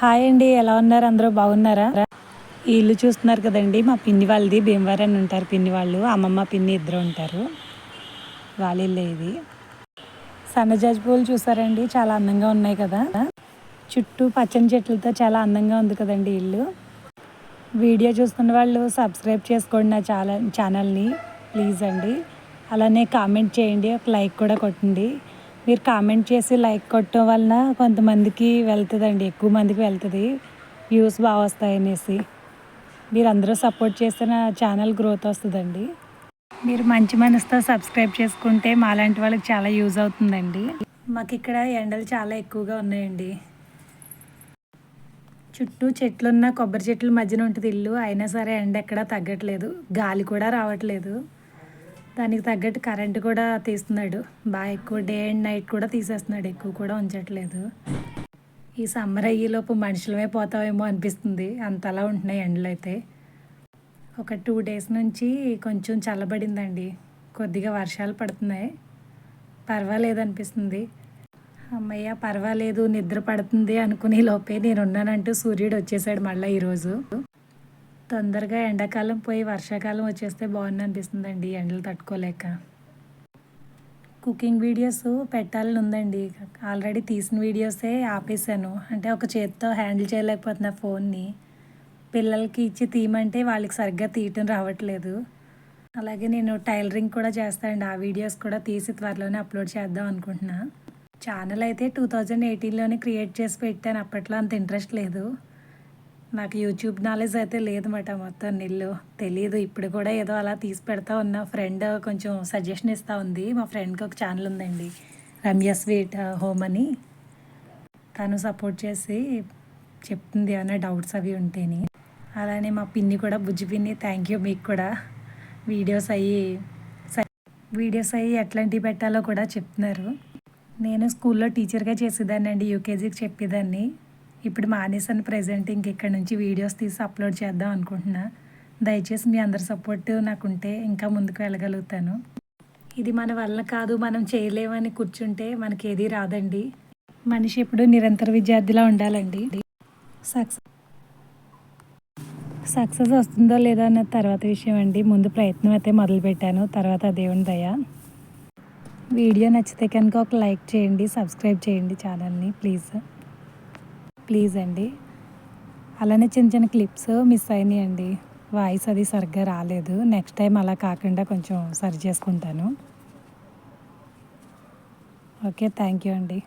Hi అండి ఎలా ఉన్నారు? అందరూ బాగున్నారా? ఈ ఇల్లు చూస్తున్నారు కదండి మా పిన్ని వాళ్ళది భీమవరం అని ఉంటారు పిన్ని వాళ్ళు. అమ్మమ్మ పిన్ని ఇద్దరు ఉంటారు. వాళ్ళ ఇల్లు ఇది. సన్నజాజి పూలు చూసారండి చాలా అందంగా ఉన్నాయి కదా. చుట్టూ పచ్చని చెట్లతో చాలా అందంగా ఉంది కదండి ఇల్లు. వీడియో చూస్తున్న వాళ్ళు సబ్స్క్రైబ్ చేసుకోండి నా ఛానల్ ఛానల్ని. ప్లీజ్ అండి. అలానే కామెంట్ చేయండి ఒక లైక్ కూడా కొట్టండి. మీరు కామెంట్ చేసి లైక్ కొట్టడం వలన కొంతమందికి వెళ్తుందండి ఎక్కువ మందికి వెళ్తుంది. వ్యూస్ బాగా వస్తాయి అనేసి. మీరు అందరూ సపోర్ట్ చేసిన ఛానల్ గ్రోత్ వస్తుందండి. మీరు మంచి మనసుతో సబ్స్క్రైబ్ చేసుకుంటే మాలాంటి వాళ్ళకి చాలా యూజ్ అవుతుందండి. మాకు ఇక్కడ ఎండలు చాలా ఎక్కువగా ఉన్నాయండి. చుట్టూ చెట్లున్న కొబ్బరి చెట్ల మధ్యన ఉంటుంది ఇల్లు. అయినా సరే ఎండ ఎక్కడా తగ్గట్లేదు. గాలి కూడా రావట్లేదు. దానికి తగ్గట్టు కరెంట్ కూడా తీస్తున్నాడు. బాగా ఎక్కువ డే అండ్ నైట్ కూడా తీసేస్తున్నాడు. ఎక్కువ కూడా ఉంచట్లేదు. ఈ సమ్మర్ అయ్యేలోపు మనుషులమే పోతామేమో అనిపిస్తుంది. అంతలా ఉంటున్నాయి ఎండలు అయితే. ఒక టూ డేస్ నుంచి కొంచెం చల్లబడిందండి. కొద్దిగా వర్షాలు పడుతున్నాయి. పర్వాలేదు అనిపిస్తుంది. అమ్మయ్య పర్వాలేదు నిద్ర పడుతుంది అనుకునే లోపే నేను ఉన్నానంటూ సూర్యుడు వచ్చేసాడు మళ్ళీ ఈరోజు. తొందరగా ఎండాకాలం పోయి వర్షాకాలం వచ్చేస్తే బాగుంది అనిపిస్తుందండి ఎండలు తట్టుకోలేక. కుకింగ్ వీడియోస్ పెట్టాలని ఉందండి. ఆల్రెడీ తీసిన వీడియోసే ఆపేసాను అంటే ఒక చేతితో హ్యాండిల్ చేయలేకపోతున్నా ఫోన్ని. పిల్లలకి ఇచ్చి తీయమంటే వాళ్ళకి సరిగ్గా తీయటం రావట్లేదు. అలాగే నేను టైలరింగ్ కూడా చేస్తానండి. ఆ వీడియోస్ కూడా తీసి త్వరలోనే అప్లోడ్ చేద్దాం అనుకుంటున్నా. ఛానల్ అయితే టూ థౌజండ్ ఎయిటీన్లోనే క్రియేట్ చేసి పెట్టాను. అప్పట్లో అంత ఇంట్రెస్ట్ లేదు. నాకు యూట్యూబ్ నాలెడ్జ్ అయితే లేదన్నమాట మొత్తం నిల్లు తెలియదు ఇప్పుడు కూడా ఏదో అలా తీసి పెడతా ఉన్న. ఫ్రెండ్ కొంచెం సజెషన్ ఇస్తూ ఉంది. మా ఫ్రెండ్కి ఒక ఛానల్ ఉందండి. రమ్య స్వీట్ హోమ్ అని. తను సపోర్ట్ చేసి చెప్తుంది ఏమైనా డౌట్స్ అవి ఉంటేని. అలానే మా పిన్ని కూడా బుజ్జి పిన్ని థ్యాంక్ యూ మీకు కూడా. వీడియోస్ అయ్యి వీడియోస్ అయ్యి ఎట్లాంటివి పెట్టాలో కూడా చెప్తున్నారు. నేను స్కూల్లో టీచర్గా చేసేదాన్ని అండి యూకేజీకి చెప్పేదాన్ని. ఇప్పుడు మానేసాను ప్రజెంట్ ఇంక ఇక్కడ నుంచి వీడియోస్ తీసి అప్లోడ్ చేద్దాం అనుకుంటున్నా. దయచేసి మీ అందరి సపోర్ట్ నాకుంటే ఇంకా ముందుకు వెళ్ళగలుగుతాను. ఇది మన వల్ల కాదు మనం చేయలేమని కూర్చుంటే మనకి ఏది రాదండి. మనిషి ఎప్పుడు నిరంతర విద్యార్థిలా ఉండాలండి. సక్సెస్. సక్సెస్ వస్తుందో లేదో అన్న తర్వాత విషయం అండి. ముందు ప్రయత్నం అయితే మొదలుపెట్టాను తర్వాత దేవుని దయ. వీడియో నచ్చితే కనుక ఒక లైక్ చేయండి సబ్స్క్రైబ్ చేయండి ఛానల్ని ప్లీజ్. ప్లీజ్ అండి అలానే చిన్న చిన్న క్లిప్స్ మిస్ అయినాయండి. వాయిస్ అది సరిగ్గా రాలేదు. నెక్స్ట్ టైం అలా కాకుండా కొంచెం సరి చేసుకుంటాను. ఓకే థ్యాంక్ యూ అండి.